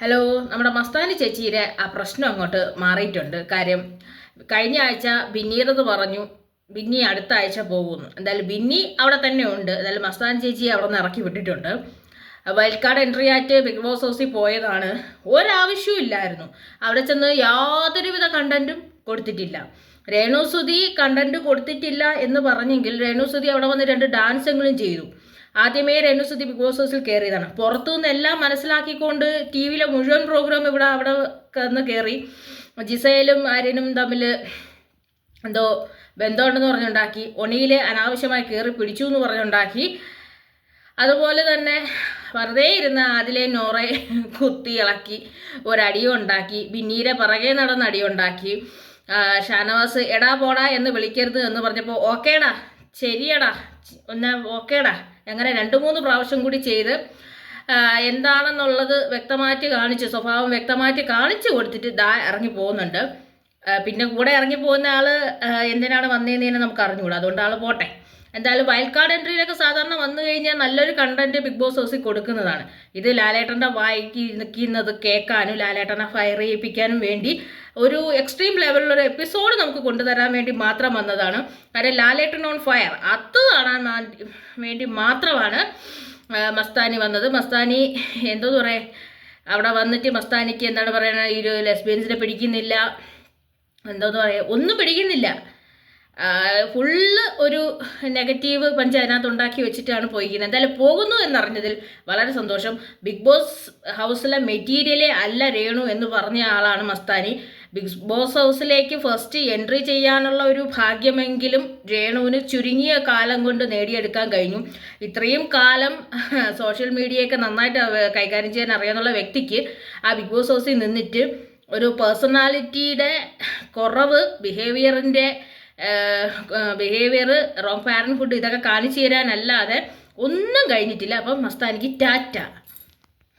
Hello നമ്മുടെ മസ്താനി ചേച്ചിയുടെ ആ പ്രശ്നം അങ്ങോട്ട് മാറിയിട്ടുണ്ട്. കാര്യം കഴിഞ്ഞ ആഴ്ച ബിന്നിയുടേത് പറഞ്ഞു ബിന്നി അടുത്ത ആഴ്ച പോകുന്നു. എന്തായാലും ബിന്നി അവിടെ തന്നെ ഉണ്ട്. എന്തായാലും മസ്താനി ചേച്ചി അവിടെ നിന്ന് ഇറക്കി വിട്ടിട്ടുണ്ട്. വൈൽഡ് കാർഡ് എൻട്രി ആയിട്ട് ബിഗ് ബോസ് ഹൗസിൽ പോയതാണ്. ഒരാവശ്യവും ഇല്ലായിരുന്നു. അവിടെ ചെന്ന് യാതൊരുവിധ കണ്ടന്റും കൊടുത്തിട്ടില്ല. രേണുസുതി കണ്ടന്റ് കൊടുത്തിട്ടില്ല എന്ന് പറഞ്ഞെങ്കിൽ രേണുസുതി അവിടെ വന്ന് രണ്ട് ഡാൻസെങ്കിലും ചെയ്തു. ആദ്യമേ രേണുസുതി ബിഗ് ബോസ് ഹൗസിൽ കയറിയതാണ് പുറത്തുനിന്ന് എല്ലാം മനസ്സിലാക്കിക്കൊണ്ട് ടി വിയിലെ മുഴുവൻ പ്രോഗ്രാം ഇവിടെ അവിടെ കന്ന് കയറി ജിസയിലും ആര്യനും തമ്മിൽ എന്തോ ബന്ധമുണ്ടെന്ന് പറഞ്ഞുണ്ടാക്കി. ഒണിയിൽ അനാവശ്യമായി കയറി പിടിച്ചു എന്ന് പറഞ്ഞുണ്ടാക്കി. അതുപോലെ തന്നെ വെറുതെ ഇരുന്ന് അതിലെ നോറെ കുത്തി ഇളക്കി ഒരടിയും ഉണ്ടാക്കി. ബിന്നീരെ പിറകെ നടന്ന അടിയുണ്ടാക്കി. ഷാനവാസ് എടാ പോടാ എന്ന് വിളിക്കരുത് എന്ന് പറഞ്ഞപ്പോൾ ഓക്കേടാ ശരിയടാ. ഒന്ന് ഓക്കേടാ. അങ്ങനെ രണ്ട് മൂന്ന് പ്രാവശ്യം കൂടി ചെയ്ത് എന്താണെന്നുള്ളത് വ്യക്തമായിട്ട് കാണിച്ച്. സ്വഭാവം വ്യക്തമായിട്ട് കാണിച്ചു കൊടുത്തിട്ട് ദാ ഇറങ്ങി പോകുന്നുണ്ട്. പിന്നെ കൂടെ ഇറങ്ങി പോകുന്ന ആൾ എന്തിനാണ് വന്നതെന്ന് നമുക്ക് അറിഞ്ഞുകൂടാ. അതുകൊണ്ട് ആൾ പോട്ടെ. എന്തായാലും വൈൽഡ് കാർഡ് എൻട്രിയിലൊക്കെ സാധാരണ വന്നു കഴിഞ്ഞാൽ നല്ലൊരു കണ്ടന്റ് ബിഗ് ബോസ് ഹൗസിൽ കൊടുക്കുന്നതാണ്. ഇത് ലാലേട്ടന്റെ വായിക്ക് നിൽക്കുന്നത് കേൾക്കാനും ലാലേട്ടനെ ഫയർ ചെയ്യിപ്പിക്കാനും വേണ്ടി ഒരു എക്സ്ട്രീം ലെവലിലൊരു എപ്പിസോഡ് നമുക്ക് കൊണ്ടുതരാൻ വേണ്ടി മാത്രം വന്നതാണ്. കാര്യം ലാലേട്ടൻ ഓൺ ഫയർ അത് കാണാൻ വേണ്ടി മാത്രമാണ് മസ്താനി വന്നത്. മസ്താനി എന്തോ പറയാ? അവിടെ വന്നിട്ട് മസ്താനിക്ക് എന്താണ് പറയുന്നത് ഒരു ലെസ്ബിയൻസിനെ പിടിക്കുന്നില്ല. എന്തോന്ന് പറയുക ഒന്നും പിടിക്കുന്നില്ല. ഫുള്ള് ഒരു നെഗറ്റീവ് പഞ്ച് അതിനകത്ത് ഉണ്ടാക്കി വെച്ചിട്ടാണ് പോയിരിക്കുന്നത്. എന്തായാലും പോകുന്നു എന്നറിഞ്ഞതിൽ വളരെ സന്തോഷം. ബിഗ് ബോസ് ഹൗസിലെ മെറ്റീരിയലേ അല്ല രേണു എന്ന് പറഞ്ഞ ആളാണ് മസ്താനി. ബിഗ് ബോസ് ഹൗസിലേക്ക് ഫസ്റ്റ് എൻട്രി ചെയ്യാനുള്ള ഒരു ഭാഗ്യമെങ്കിലും രേണുവിന് ചുരുങ്ങിയ കാലം കൊണ്ട് നേടിയെടുക്കാൻ കഴിഞ്ഞു. ഇത്രയും കാലം സോഷ്യൽ മീഡിയയൊക്കെ നന്നായിട്ട് കൈകാര്യം ചെയ്യാൻ അറിയാവുന്ന വ്യക്തിക്ക് ആ ബിഗ് ബോസ് ഹൗസിൽ നിന്നിട്ട് ഒരു പേഴ്സണാലിറ്റിയുടെ കുറവ് ബിഹേവിയറിന്റെ ബിഹേവിയർ റോങ് പാരൻഹുഡ് ഇതൊക്കെ കാണിച്ചു തരാനല്ലാതെ ഒന്നും കഴിഞ്ഞിട്ടില്ല. അപ്പം മസ്താനിക്ക് ടാറ്റ.